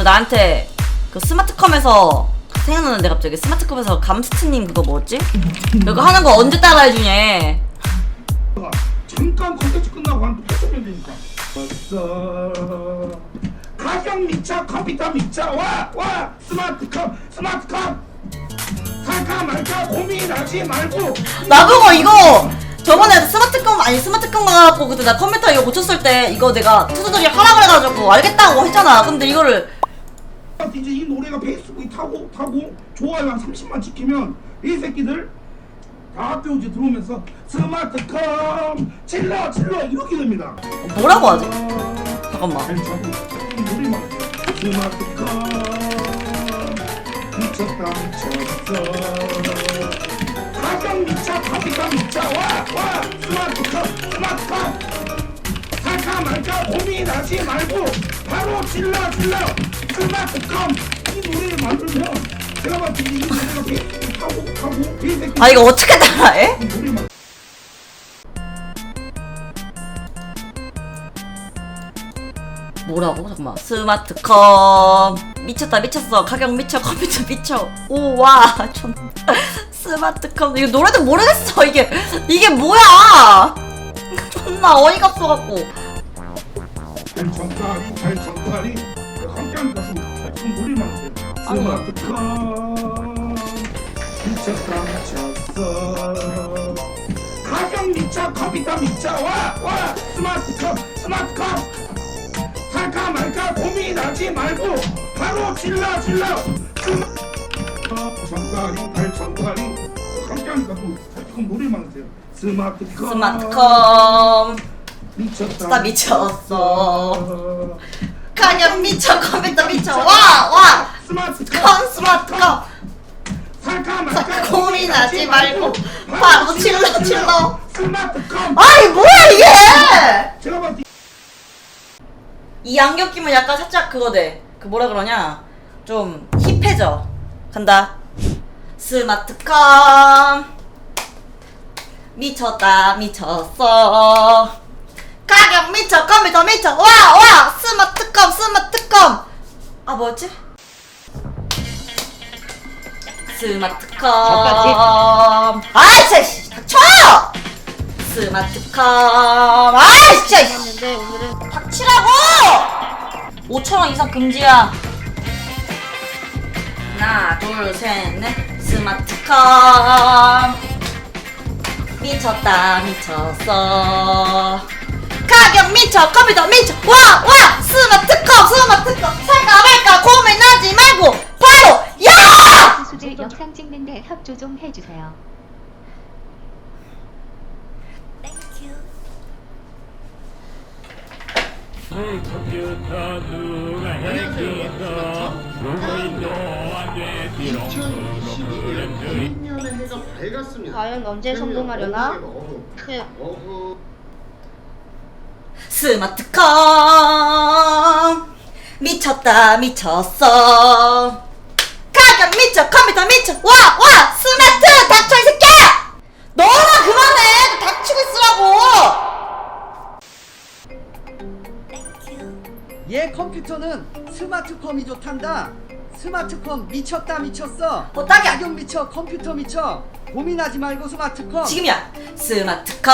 너 나한테 그 스마트컴에서 생각나는데 갑자기 스마트컴에서 감스트님 그거 뭐였지? 그거 하는 거 언제 따라해주냐? 잠깐 컨텐츠 끝나고 한 8초면 되니까 왔어 가격 미쳐 컴퓨터 미쳐 와와 스마트컴 스마트컴 살까 말까 고민하지 말고 나보고 이거 저번에 스마트컴 아니 스마트컴 가갖고 그때 나 컴퓨터 이거 고쳤을 때 이거 내가 투수들이 하라 그래가지고 알겠다고 했잖아. 근데 이거를 이제 이 노래가 페이스북에 타고 타고 좋아요 한 30만 찍히면 이 새끼들 다 학교 이제 들어오면서 스마트컴 찔러 찔러 이렇게 됩니다. 뭐라고 하지? 잠깐만. 이 노래만 스마트컴 미쳤다 미쳤어 가격 미쳐 컴퓨터 미쳐. 와와 스마트컴 스마트컴. 살까 말까 고민하지 말고 바로 질러 질러 아 이거 어떻게 따라해? 뭐라고? 잠깐만. 스마트컴 미쳤다 미쳤어. 가격 미쳐 컴퓨터 미쳐. 오와 좀 스마트컴 이거 노래도 모르겠어 이게 이게 뭐야? 존나 어이가 없어갖고. 달청다리 달청다리 함께하는 가수 달청 노래만 하세요 아니. 미쳤다 미쳤어 가격 미쳐 컴퓨터 미쳐 와와 스마트컴 스마트컴 살까 말까 고민하지 말고 바로 질러 질러 달청다리 달청다리 함께하는 가수 달청 노래만 하세요 스마트컴 스마트컴 미쳤다 나 미쳤어. 가격 미쳐 컴퓨터 미쳐 와와 컴 스마트컴 살까 말까 고민하지 말고 바로 질러 질러. 스마트컴 아이 뭐야 이게? 이 안경 끼면 약간 살짝 그거 돼. 그 뭐라 그러냐? 좀 힙해져. 간다. 스마트컴. 미쳤다, 미쳤어. 가격 미쳐, 컴퓨터 미쳐. 와, 와! 스마트컴, 스마트컴. 아, 뭐였지? 스마트컴. 아이씨, 씨, 닥쳐! 스마트컴. 아이씨, 씨. 했는데 오늘은 닥치라고! 5천원 이상 금지야. 하나, 둘, 셋, 넷. 스마트컴. 미쳤다, 미쳤어. 미쳐, 컴퓨터 미쳐. 와, 와! 스마트컴, 스마트컴. 살까 말까 고민하지 말고, 바로, 야! 수질 영상 찍는데 협조 좀 해주세요. 컴퓨터 누가 해킹했어 로이도 안돼 비록 2021년의 해가 밝았습니다. 과연 언제 성공하려나? 그 어허. 스마트컴 미쳤다 미쳤어 가격 미쳐 컴퓨터 미쳐 와와 스마트 닥쳐 이 새끼야 너나 그만해 닥치고 있으라고 얘 컴퓨터는 스마트컴이 좋단다. 스마트컴 미쳤다 미쳤어. 어, 딱이야. 가격 미쳐 컴퓨터 미쳐. 고민하지 말고 스마트컴. 지금이야 스마트컴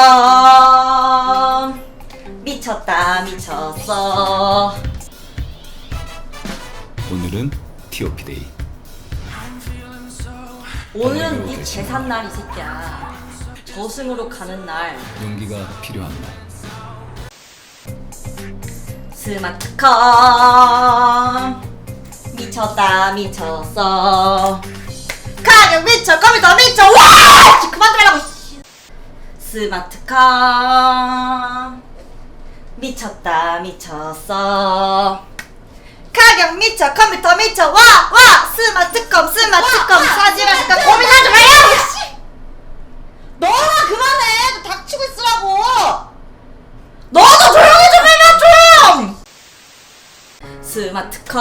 미쳤다 미쳤어. 오늘은 TOP데이 오늘은 네 계산날 이 새끼야. 저승으로 가는 날. 용기가 필요한 날. 스마트컴. 미쳤다 미쳤어. 가격 미쳐 컴퓨터 미쳐. 와! 그만 씨. 스마트컴 미쳤다 미쳤어. 가격 미쳐 컴퓨터 미쳐. 와 와! 스마트컴 스마트컴. 사지마니까 고민하지 씨. 너나 그만해! 너 닥치고 있으라고! 너도 조용히 좀 해봐 좀! 스마트컴.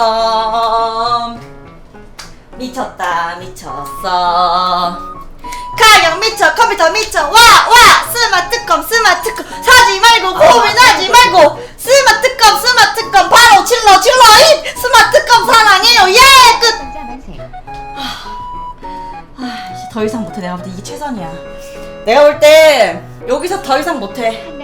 미쳤다 미쳤어. 가격 미쳐 컴퓨터 미쳐. 와 와 스마트컴 스마트컴. 사지 말고 고민하지 말고. 스마트컴 스마트컴. 바로 질러 질러. 이 스마트컴 사랑해요. 예끝아더 아, 이상 못해. 내가 볼 때 이게 최선이야. 내가 볼 때 여기서 더 이상 못해.